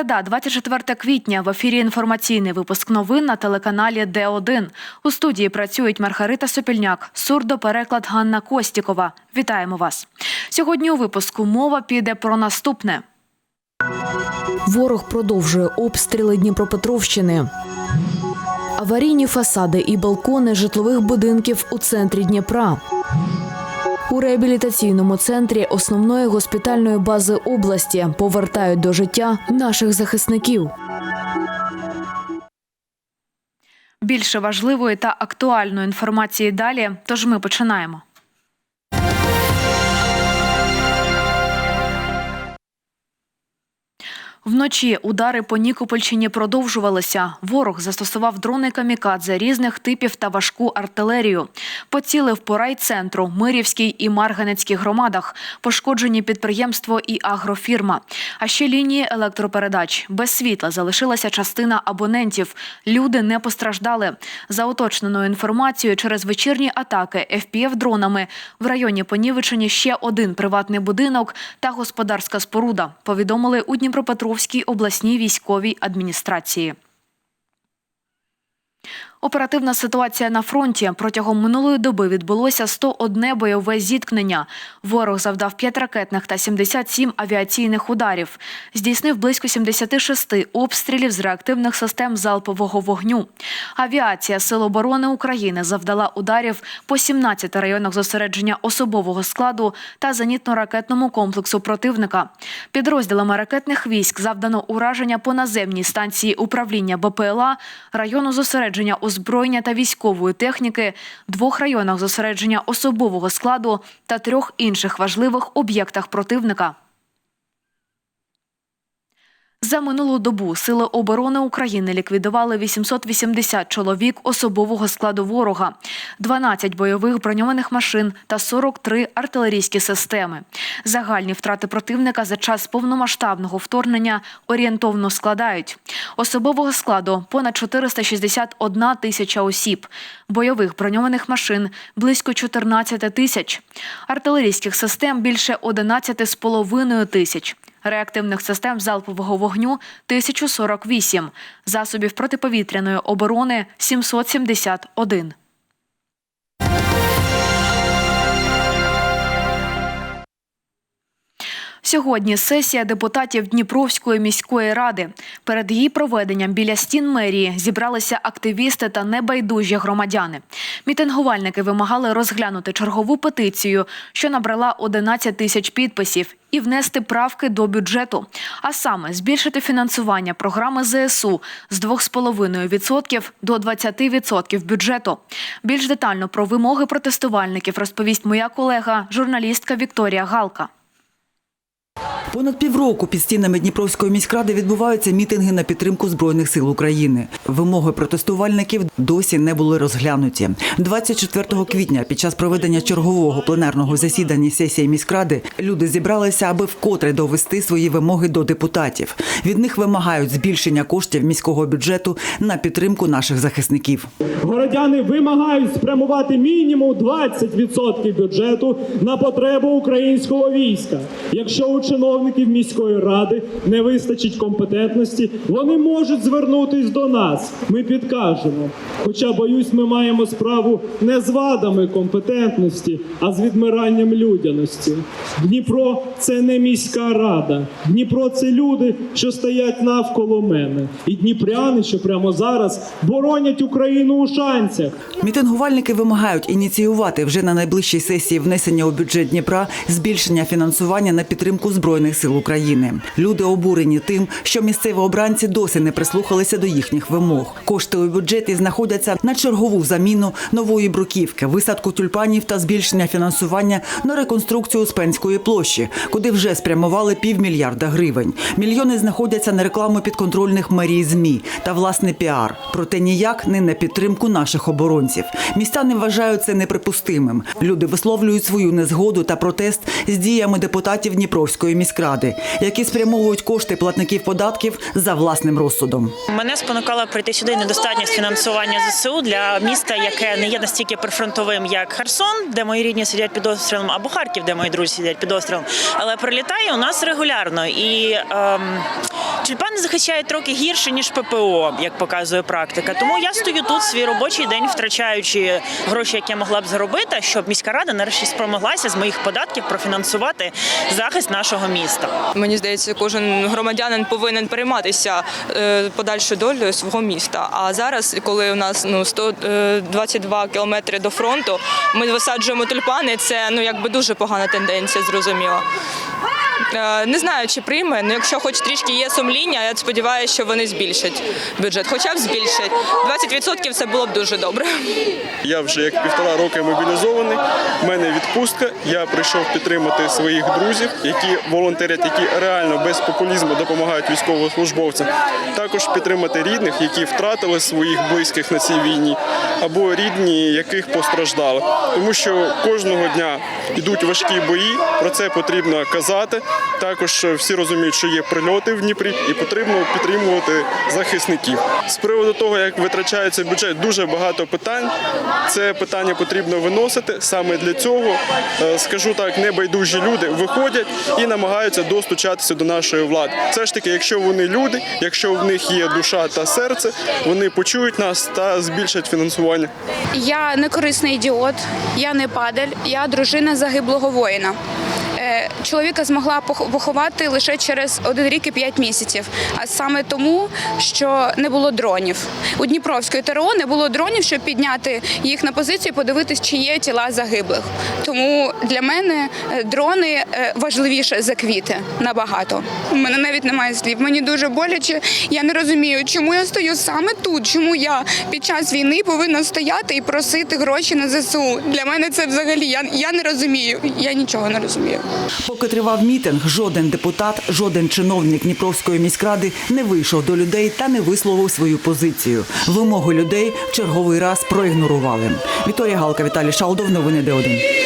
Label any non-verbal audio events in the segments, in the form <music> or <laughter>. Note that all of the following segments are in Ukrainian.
Середа, 24 квітня. В ефірі інформаційний випуск новин на телеканалі Д1. У студії працюють Маргарита Сопільняк, сурдопереклад Ганна Костікова. Вітаємо вас. Сьогодні у випуску мова піде про наступне. Ворог продовжує обстріли Дніпропетровщини. Аварійні фасади і балкони житлових будинків у центрі Дніпра. У реабілітаційному центрі основної госпітальної бази області повертають до життя наших захисників. Більше важливої та актуальної інформації далі. Тож ми починаємо. Вночі удари по Нікопольщині продовжувалися. Ворог застосував дрони камікадзе різних типів та важку артилерію. Поцілив по райцентру, Мирівській і Марганецькій громадах. Пошкоджені підприємство і агрофірма. А ще лінії електропередач. Без світла залишилася частина абонентів. Люди не постраждали. За уточненою інформацією, через вечірні атаки fpv дронами в районі Понівечені ще один приватний будинок та господарська споруда. Повідомили у Дніпропетровській обласній військовій адміністрації. Оперативна ситуація на фронті протягом минулої доби відбулося 101 бойове зіткнення. Ворог завдав 5 ракетних та 77 авіаційних ударів. Здійснив близько 76 обстрілів з реактивних систем залпового вогню. Авіація Сил оборони України завдала ударів по 17 районах зосередження особового складу та зенітно-ракетному комплексу противника. Підрозділами ракетних військ завдано ураження по наземній станції управління БПЛА, району зосередження озброєння та військової техніки, двох районах зосередження особового складу та трьох інших важливих об'єктах противника. За минулу добу Сили оборони України ліквідували 880 чоловік особового складу ворога, 12 бойових броньованих машин та 43 артилерійські системи. Загальні втрати противника за час повномасштабного вторгнення орієнтовно складають особового складу понад 461 тисяча осіб, бойових броньованих машин близько 14 тисяч, артилерійських систем більше 11,5 тисяч. Реактивних систем залпового вогню 1048, засобів протиповітряної оборони 771. Сьогодні сесія депутатів Дніпровської міської ради. Перед її проведенням біля стін мерії зібралися активісти та небайдужі громадяни. Мітингувальники вимагали розглянути чергову петицію, що набрала 11 тисяч підписів, і внести правки до бюджету, а саме збільшити фінансування програми ЗСУ з 2,5% до 20% бюджету. Більш детально про вимоги протестувальників розповість моя колега, журналістка Вікторія Галка. Понад півроку під стінами Дніпровської міськради відбуваються мітинги на підтримку Збройних сил України. Вимоги протестувальників досі не були розглянуті. 24 квітня під час проведення чергового пленарного засідання сесії міськради люди зібралися, аби вкотре довести свої вимоги до депутатів. Від них вимагають збільшення коштів міського бюджету на підтримку наших захисників. Городяни вимагають спрямувати мінімум 20% бюджету на потребу українського війська. Якщо у чиновників міської ради не вистачить компетентності, вони можуть звернутись до нас. Ми підкажемо. Хоча, боюсь, ми маємо справу не з вадами компетентності, а з відмиранням людяності. Дніпро це не міська рада. Дніпро це люди, що стоять навколо мене, і дніпряни, що прямо зараз боронять Україну у шанцях. Мітингувальники вимагають ініціювати вже на найближчій сесії внесення у бюджет Дніпра збільшення фінансування на підтримку збройних сил України. Люди обурені тим, що місцеві обранці досі не прислухалися до їхніх вимог. Кошти у бюджеті знаходяться на чергову заміну нової бруківки, висадку тюльпанів та збільшення фінансування на реконструкцію Успенської площі, куди вже спрямували півмільярда гривень. Мільйони знаходяться на рекламу підконтрольних мерій змі та власне піар. Проте ніяк не на підтримку наших оборонців. Містяни вважають це неприпустимим. Люди висловлюють свою незгоду та протест з діями депутатів Дніпровської міськради, які спрямовують кошти платників податків за власним розсудом. Мене спонукала прийти сюди недостатність фінансування ЗСУ для міста, яке не є настільки прифронтовим, як Херсон, де мої рідні сидять під обстрілом, або Харків, де мої друзі сидять під обстрілом. Але прилітає у нас регулярно і ем, Тюльпани захищають трохи гірше ніж ППО, як показує практика. Тому я стою тут свій робочий день, втрачаючи гроші, які я могла б заробити, щоб міська рада нарешті спромоглася з моїх податків профінансувати захист нашого міста. Мені здається, кожен громадянин повинен перейматися е, подальшою долею свого міста. А зараз, коли у нас ну 122 кілометри до фронту, ми висаджуємо тюльпани. Це ну якби дуже погана тенденція, зрозуміло. Е, Не знаю, чи прийме, але якщо хоч трішки є сумління, я сподіваюся, що вони збільшать бюджет. Хоча б збільшать. 20% це було б дуже добре. Я вже як півтора роки мобілізований. У мене відпустка. Я прийшов підтримати своїх друзів, які волонтерять, які реально без популізму допомагають військовослужбовцям. Також підтримати рідних, які втратили своїх близьких на цій війні, або рідні, яких постраждали. Тому що кожного дня йдуть важкі бої. Про це потрібно казати. Також всі розуміють, що є прильоти в Дніпрі, і потрібно підтримувати захисників. З приводу того, як витрачається бюджет, дуже багато питань. Це питання потрібно виносити. Саме для цього, е, скажу так, небайдужі люди виходять і намагаються достучатися до нашої влади. Все ж таки, якщо вони люди, якщо в них є душа та серце, вони почують нас та збільшать фінансування. Я не корисний ідіот, я не падаль, я дружина загиблого воїна. Чоловіка змогла поховати лише через один рік і п'ять місяців, а саме тому, що не було дронів. У Дніпровської ТРО не було дронів, щоб підняти їх на позицію, подивитись, чи є тіла загиблих. Тому для мене е, дрони е, важливіше за квіти набагато. У мене навіть немає слів. Мені дуже боляче. Я не розумію, чому я стою саме тут, чому я під час війни повинна стояти і просити гроші на ЗСУ. Для мене це взагалі я, я не розумію. Я нічого не розумію. Поки тривав мітинг, жоден депутат, жоден чиновник Дніпровської міськради не вийшов до людей та не висловив свою позицію. Вимоги людей в черговий раз проігнорували. Вікторія Галка, Віталій Шалдов, новини Д1.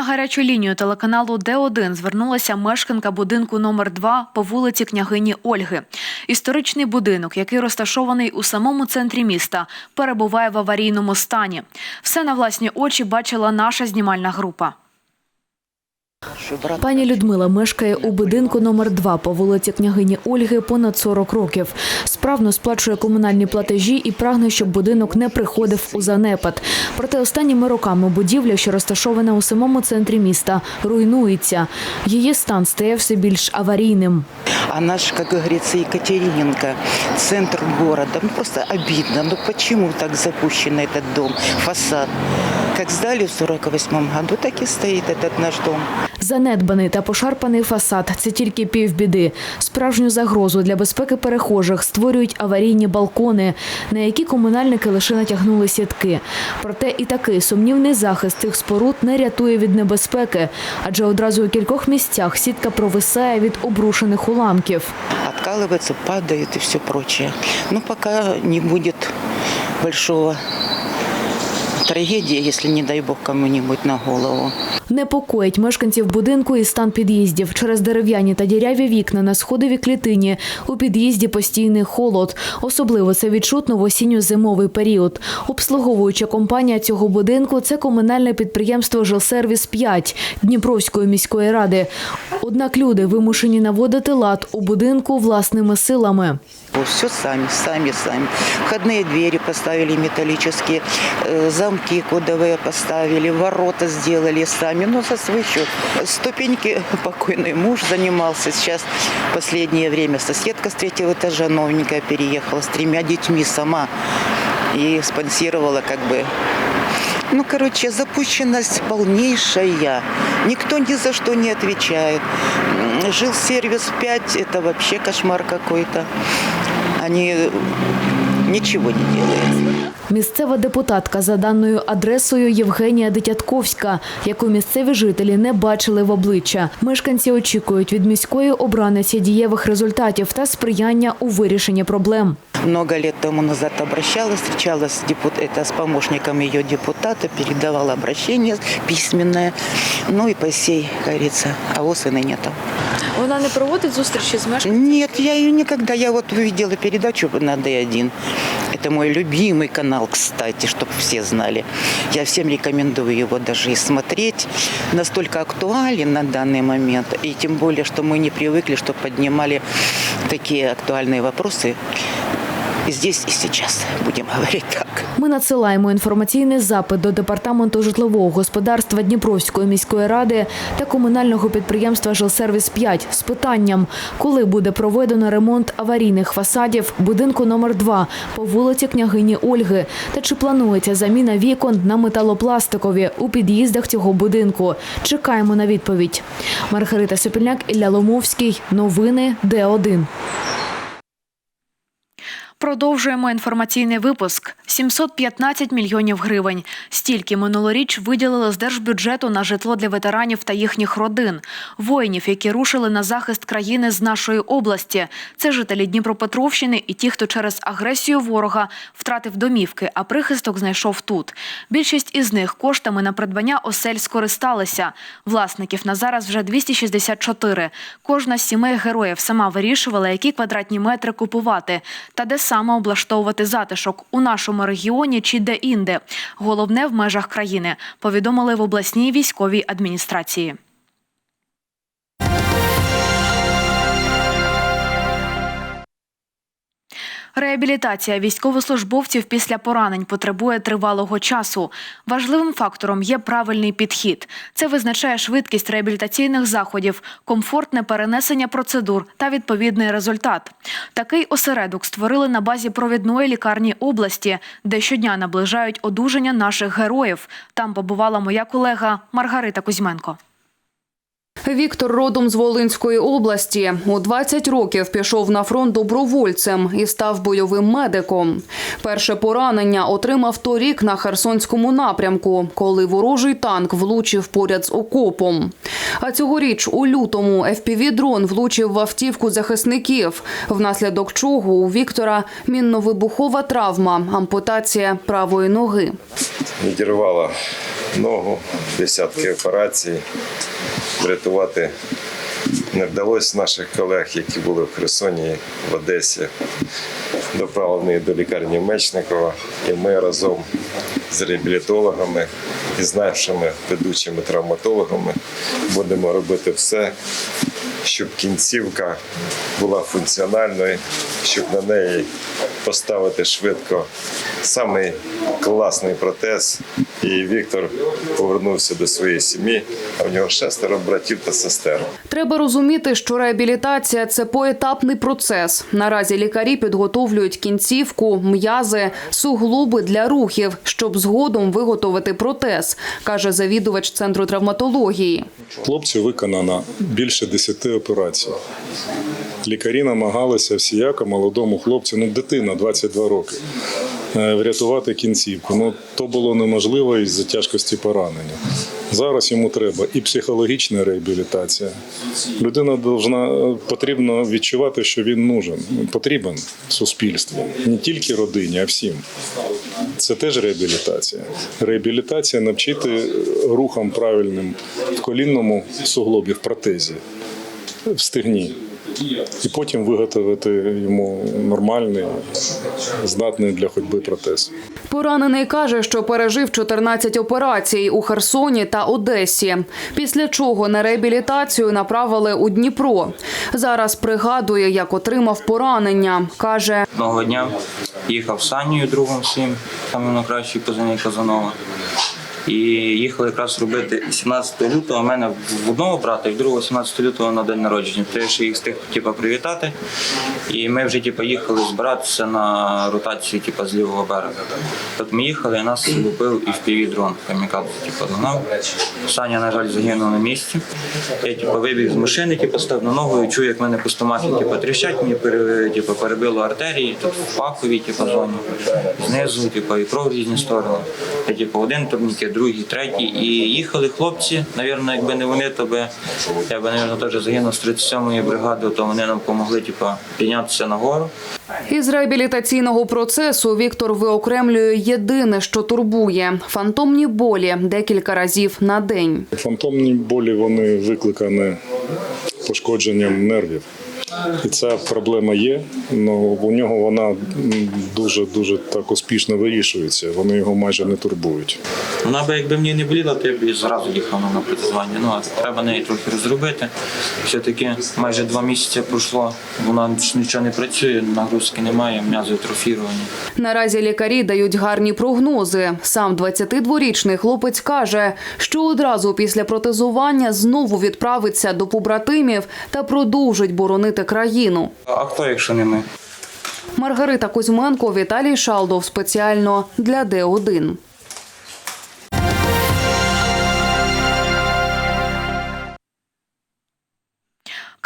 На гарячу лінію телеканалу Д1 звернулася мешканка будинку номер 2 по вулиці княгині Ольги. Історичний будинок, який розташований у самому центрі міста, перебуває в аварійному стані. Все на власні очі бачила наша знімальна група. Пані Людмила мешкає у будинку номер 2 по вулиці княгині Ольги понад 40 років. Справно сплачує комунальні платежі і прагне, щоб будинок не приходив у занепад. Проте останніми роками будівля, що розташована у самому центрі міста, руйнується. Її стан стає все більш аварійним. Она же, как говорится, Екатериненко, центр города. Ну, просто обидно. Ну, почему так запущен этот дом, фасад? Как сдали в 48 году, так и стоит этот наш дом. Занедбаний та пошарпаний фасад це тільки півбіди. Справжню загрозу для безпеки перехожих створюють аварійні балкони, на які комунальники лише натягнули сітки. Проте і такий сумнівний захист цих споруд не рятує від небезпеки, адже одразу у кількох місцях сітка провисає від обрушених уламків. Откалывается, падает и все прочее. Но пока не будет большого трагедии, если, не дай бог, кому-нибудь на голову. Непокоїть мешканців будинку і стан під'їздів. Через дерев'яні та діряві вікна на сходовій клітині у під'їзді постійний холод. Особливо це відчутно в осінньо-зимовий період. Обслуговуюча компанія цього будинку – це комунальне підприємство «Жилсервіс 5» Дніпровської міської ради. Однак люди вимушені наводити лад у будинку власними силами. Все сами, сами, сами. Входные двери поставили металлические, э, замки кодовые поставили, ворота сделали сами, но за свой счет. Ступеньки <laughs> покойный муж занимался. Сейчас последнее время соседка с третьего этажа новенькая переехала с тремя детьми сама и спонсировала как бы ну, короче, запущенность полнейшая. Никто ни за что не отвечает. Жил сервис 5, это вообще кошмар какой-то. Они ничего не делают. Місцева депутатка за даною адресою Євгенія Дитятковська, яку місцеві жителі не бачили в обличчя. Мешканці очікують від міської обраниці дієвих результатів та сприяння у вирішенні проблем. Много лет тому назад обращалась, встречалась с, депут... это, с помощником ее депутата, передавала обращение письменное. Ну и по сей, как говорится, а осыны нету. Вона не проводить зустрічі з мешканцями? Нет, я ее никогда. Я вот увидела передачу на Д1. Это мой любимый канал, кстати, чтобы все знали. Я всем рекомендую его даже и смотреть. Настолько актуален на данный момент. И тем более, что мы не привыкли, что поднимали такие актуальные вопросы. И здесь, и сейчас, будем говорить так. Ми надсилаємо інформаційний запит до департаменту житлового господарства Дніпровської міської ради та комунального підприємства Жилсервіс 5 з питанням, коли буде проведено ремонт аварійних фасадів будинку номер 2 по вулиці княгині Ольги, та чи планується заміна вікон на металопластикові у під'їздах цього будинку. Чекаємо на відповідь. Маргарита Сопільняк, Ілля Ломовський. Новини Д1. Продовжуємо інформаційний випуск. 715 мільйонів гривень. Стільки минулоріч виділили з держбюджету на житло для ветеранів та їхніх родин, воїнів, які рушили на захист країни з нашої області. Це жителі Дніпропетровщини і ті, хто через агресію ворога втратив домівки, а прихисток знайшов тут. Більшість із них коштами на придбання осель скористалися. Власників на зараз вже 264. Кожна з сімей героїв сама вирішувала, які квадратні метри купувати та де саме облаштовувати затишок у нашому регіоні чи де-інде. Головне в межах країни, повідомили в обласній військовій адміністрації. Реабілітація військовослужбовців після поранень потребує тривалого часу. Важливим фактором є правильний підхід. Це визначає швидкість реабілітаційних заходів, комфортне перенесення процедур та відповідний результат. Такий осередок створили на базі провідної лікарні області, де щодня наближають одужання наших героїв. Там побувала моя колега Маргарита Кузьменко. Віктор родом з Волинської області. У 20 років пішов на фронт добровольцем і став бойовим медиком. Перше поранення отримав торік на Херсонському напрямку, коли ворожий танк влучив поряд з окопом. А цьогоріч у лютому FPV-дрон влучив в автівку захисників, внаслідок чого у Віктора мінно-вибухова травма, ампутація правої ноги. відірвала ногу, десятки операцій. Врятувати не вдалося наших колег, які були в Херсоні, в Одесі. Доправлений до лікарні Мечникова. І ми разом з реабілітологами і з нашими ведучими травматологами будемо робити все, щоб кінцівка була функціональною, щоб на неї поставити швидко самий класний протез. І Віктор повернувся до своєї сім'ї, а в нього шестеро братів та сестер. Треба розуміти, що реабілітація це поетапний процес. Наразі лікарі підготовлюють кінцівку, м'язи, суглоби для рухів, щоб згодом виготовити протез, каже завідувач центру травматології. Хлопцю виконано більше 10 операцій. Лікарі намагалися всіяко молодому хлопцю, ну дитина 22 роки, е, врятувати кінцівку. Ну то було неможливо із-за тяжкості поранення. Зараз йому треба і психологічна реабілітація. Людина должна потрібно відчувати, що він нужен, потрібен суспільству, не тільки родині, а всім. Це теж реабілітація. Реабілітація навчити рухам правильним в колінному суглобі, в протезі, в стегні. І потім виготовити йому нормальний, здатний для ходьби протез. Поранений каже, що пережив 14 операцій у Херсоні та Одесі. Після чого на реабілітацію направили у Дніпро. Зараз пригадує, як отримав поранення. каже. Одного дня їхав з Санією, другом своїм, самим найкращий позивний Казанова. І їхали якраз робити 17 лютого. У мене в одного брата і в другого 17 лютого на день народження. То ще їх встиг типу, привітати. І ми вже типу, їхали збиратися на ротацію типу, з лівого берега. От ми їхали, і нас лупив і впіві дрон камікадзе, типу, догнав. Саня, на жаль, загинув на місці. Я типу, вибіг з машини, типу, став на ногу і чую, як мене по стомахі типу, тріщать, мені типу, перебило артерії, тут в паховій типу, зоні, знизу, типу, і кров в різні сторони. Я типу, один турнікет, другий, третій. І їхали хлопці. Навірно, якби не вони, то би я би, навірно, теж загинув з 37-ї бригади, то вони нам допомогли типу, піднятися нагору. Із реабілітаційного процесу Віктор виокремлює єдине, що турбує фантомні болі декілька разів на день. Фантомні болі вони викликані пошкодженням нервів. І ця проблема є. Ну у нього вона дуже дуже так успішно вирішується. Вони його майже не турбують. Вона би якби мені не боліла, то я б і зразу їхав на протезування. Ну а треба неї трохи розробити. Все-таки майже два місяці пройшло, вона ж нічого не працює, нагрузки немає, м'язи атрофіровані. Наразі лікарі дають гарні прогнози. Сам 22-річний хлопець каже, що одразу після протезування знову відправиться до побратимів та продовжить боронити країну. А хто, якщо не ми? Маргарита Кузьменко, Віталій Шалдов спеціально для Д1.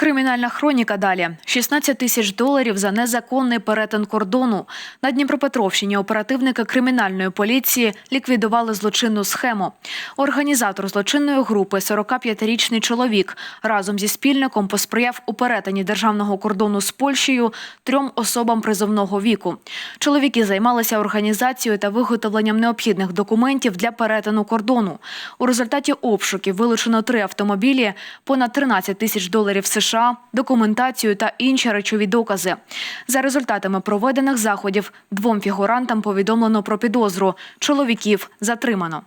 Кримінальна хроніка далі. 16 тисяч доларів за незаконний перетин кордону. На Дніпропетровщині оперативники кримінальної поліції ліквідували злочинну схему. Організатор злочинної групи, 45-річний чоловік, разом зі спільником посприяв у перетині державного кордону з Польщею трьом особам призовного віку. Чоловіки займалися організацією та виготовленням необхідних документів для перетину кордону. У результаті обшуків вилучено три автомобілі, понад 13 тисяч доларів США, документацію та інші речові докази. За результатами проведених заходів двом фігурантам повідомлено про підозру. Чоловіків затримано.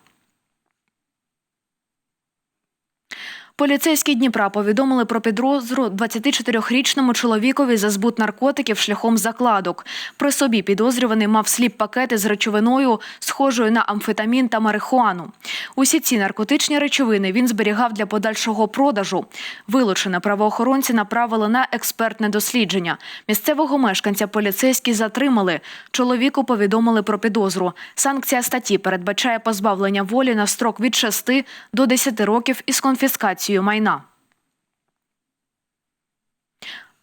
Поліцейські Дніпра повідомили про підозру 24-річному чоловікові за збут наркотиків шляхом закладок. При собі підозрюваний мав сліп пакети з речовиною, схожою на амфетамін та марихуану. Усі ці наркотичні речовини він зберігав для подальшого продажу. Вилучене правоохоронці направили на експертне дослідження. Місцевого мешканця поліцейські затримали. Чоловіку повідомили про підозру. Санкція статті передбачає позбавлення волі на строк від 6 до 10 років із конфіскацією майна.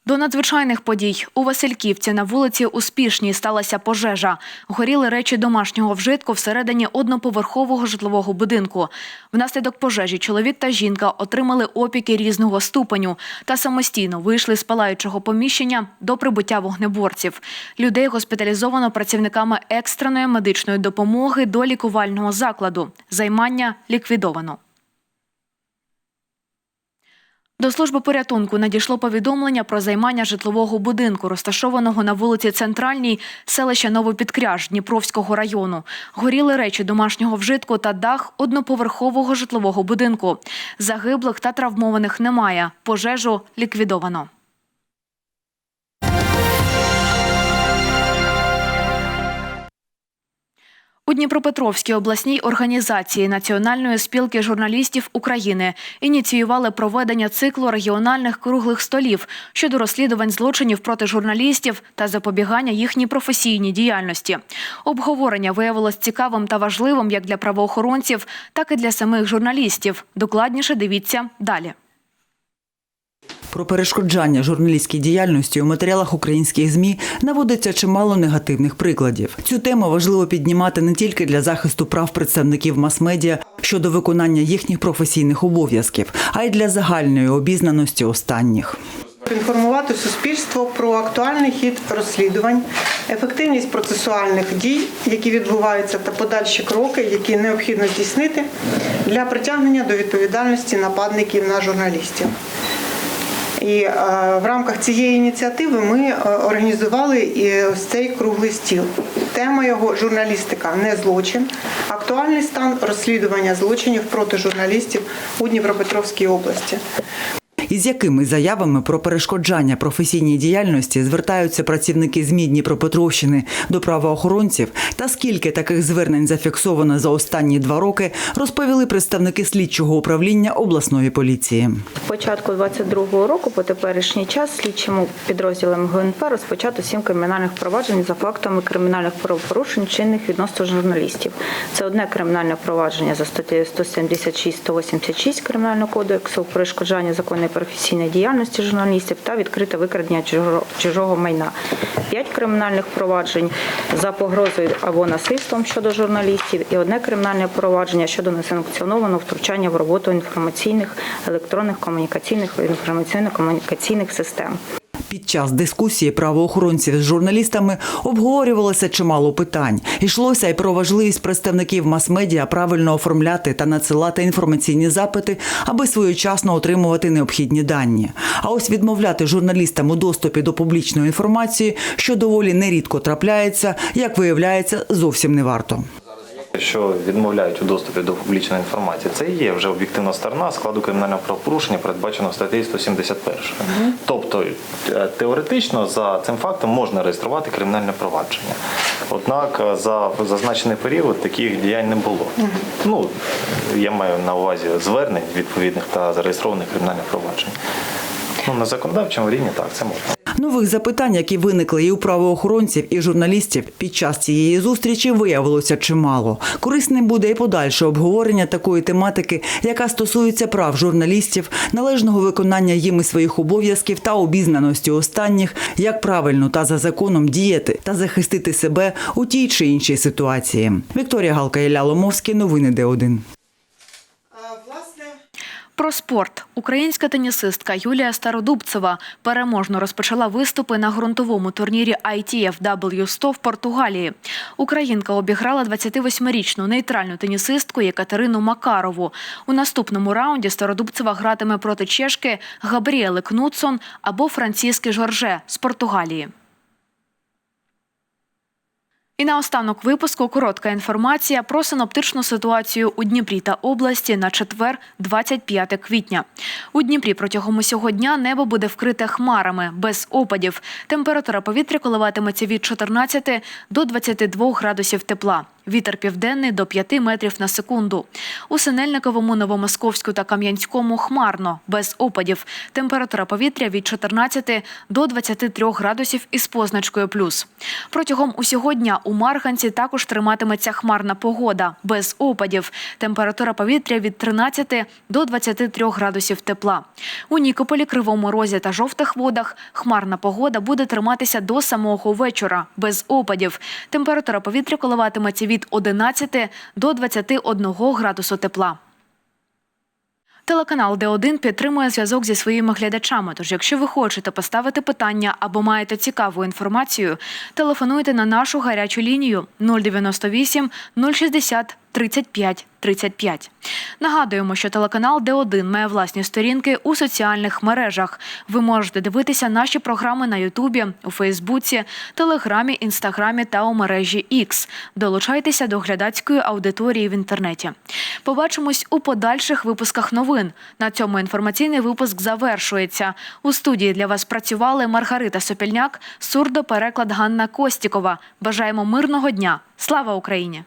До надзвичайних подій у Васильківці на вулиці Успішній сталася пожежа. Горіли речі домашнього вжитку всередині одноповерхового житлового будинку. Внаслідок пожежі чоловік та жінка отримали опіки різного ступеню та самостійно вийшли з палаючого поміщення до прибуття вогнеборців. Людей госпіталізовано працівниками екстреної медичної допомоги до лікувального закладу. Займання ліквідовано. До служби порятунку надійшло повідомлення про займання житлового будинку, розташованого на вулиці Центральній, селища Новопідкряж Дніпровського району. Горіли речі домашнього вжитку та дах одноповерхового житлового будинку. Загиблих та травмованих немає. Пожежу ліквідовано. У Дніпропетровській обласній організації Національної спілки журналістів України ініціювали проведення циклу регіональних круглих столів щодо розслідувань злочинів проти журналістів та запобігання їхній професійній діяльності. Обговорення виявилось цікавим та важливим як для правоохоронців, так і для самих журналістів. Докладніше дивіться далі. Про перешкоджання журналістській діяльності у матеріалах українських змі наводиться чимало негативних прикладів. Цю тему важливо піднімати не тільки для захисту прав представників мас-медіа щодо виконання їхніх професійних обов'язків, а й для загальної обізнаності останніх. Інформувати суспільство про актуальний хід розслідувань, ефективність процесуальних дій, які відбуваються, та подальші кроки, які необхідно здійснити для притягнення до відповідальності нападників на журналістів. І е, в рамках цієї ініціативи ми е, організували і ось цей круглий стіл. Тема його журналістика не злочин, актуальний стан розслідування злочинів проти журналістів у Дніпропетровській області. Із якими заявами про перешкоджання професійній діяльності звертаються працівники ЗМІ Дніпропетровщини до правоохоронців та скільки таких звернень зафіксовано за останні два роки, розповіли представники слідчого управління обласної поліції. Початку 22-го року по теперішній час слідчим підрозділом ГНП розпочато сім кримінальних проваджень за фактами кримінальних правопорушень, чинних відносно журналістів. Це одне кримінальне провадження за статтею 176-186 Кримінального кодексу перешкоджання законної професійної діяльності журналістів та відкрите викрадення чужого, майна. П'ять кримінальних проваджень за погрозою або насильством щодо журналістів і одне кримінальне провадження щодо несанкціонованого втручання в роботу інформаційних, електронних комунікаційних інформаційно-комунікаційних систем. Під час дискусії правоохоронців з журналістами обговорювалося чимало питань. Йшлося й про важливість представників мас-медіа правильно оформляти та надсилати інформаційні запити, аби своєчасно отримувати необхідні дані. А ось відмовляти журналістам у доступі до публічної інформації, що доволі нерідко трапляється, як виявляється, зовсім не варто. Що відмовляють у доступі до публічної інформації, це і є вже об'єктивна сторона складу кримінального правопорушення, передбачено статтею 171. Тобто е, теоретично за цим фактом можна реєструвати кримінальне провадження. Однак е, за зазначений період таких діянь не було. Ну я маю на увазі звернень відповідних та зареєстрованих кримінальних проваджень. Ну на законодавчому рівні так це можна. Нових запитань, які виникли і у правоохоронців, і журналістів під час цієї зустрічі, виявилося чимало. Корисним буде і подальше обговорення такої тематики, яка стосується прав журналістів, належного виконання їми своїх обов'язків та обізнаності останніх, як правильно та за законом діяти та захистити себе у тій чи іншій ситуації. Вікторія Галка Ілля Ломовський, новини Д1. Про спорт українська тенісистка Юлія Стародубцева переможно розпочала виступи на ґрунтовому турнірі ITF W100 в Португалії. Українка обіграла 28-річну нейтральну тенісистку Єкатерину Макарову. У наступному раунді Стародубцева гратиме проти чешки Габріели Кнутсон або Франціски Жорже з Португалії. І наостанок випуску коротка інформація про синоптичну ситуацію у Дніпрі та області на четвер, 25 квітня. У Дніпрі протягом усього дня небо буде вкрите хмарами без опадів. Температура повітря коливатиметься від 14 до 22 градусів тепла. Вітер південний до 5 метрів на секунду. У Синельниковому, Новомосковську та Кам'янському хмарно, без опадів. Температура повітря від 14 до 23 градусів із позначкою плюс. Протягом усього дня у Марганці також триматиметься хмарна погода, без опадів. Температура повітря від 13 до 23 градусів тепла. У Нікополі, Кривому Розі та Жовтих водах хмарна погода буде триматися до самого вечора, без опадів. Температура повітря коливатиметься від 11 до 21 градусу тепла. Телеканал Д1 підтримує зв'язок зі своїми глядачами. Тож, якщо ви хочете поставити питання або маєте цікаву інформацію, телефонуйте на нашу гарячу лінію 098 060 35 35. Нагадуємо, що телеканал Д1 має власні сторінки у соціальних мережах. Ви можете дивитися наші програми на Ютубі, у Фейсбуці, Телеграмі, Інстаграмі та у мережі X. Долучайтеся до глядацької аудиторії в інтернеті. Побачимось у подальших випусках новин. На цьому інформаційний випуск завершується. У студії для вас працювали Маргарита Сопільняк, сурдопереклад Ганна Костікова. Бажаємо мирного дня. Слава Україні!